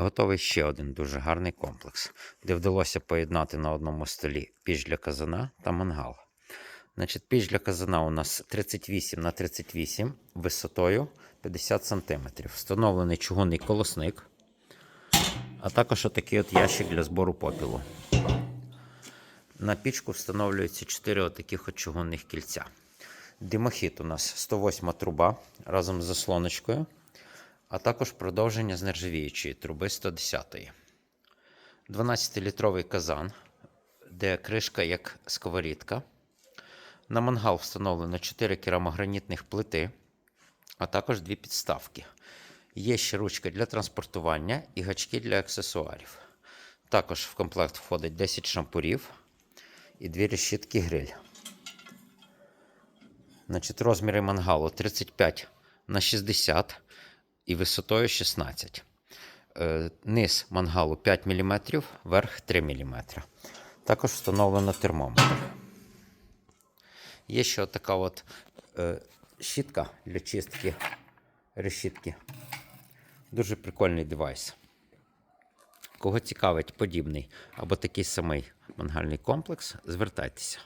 готовий ще один дуже гарний комплекс, де вдалося поєднати на одному столі піч для казана та мангал. Значить, піч для казана у нас 38 на 38 висотою 50 см. Встановлений чугунний колосник, а також отакий от ящик для збору попілу. На пічку встановлюються 4 отаких от чугунних кільця. Димохід у нас 108 труба разом з заслоночкою, а також продовження з нержавіючої труби 110. 12-літровий казан, де кришка як сковорідка. На мангал встановлено 4 керамогранітних плити, а також дві підставки. Є ще ручка для транспортування і гачки для аксесуарів. Також в комплект входить 10 шампурів і дві решітки гриль. Значить, розміри мангалу 35 на 60 і висотою 16. Е, Низ мангалу 5 мм, верх 3 мм. Також встановлено термометр. Є ще така от е, щітка для чистки решітки. Дуже прикольний девайс. Кого цікавить подібний або такий самий мангальний комплекс, звертайтеся.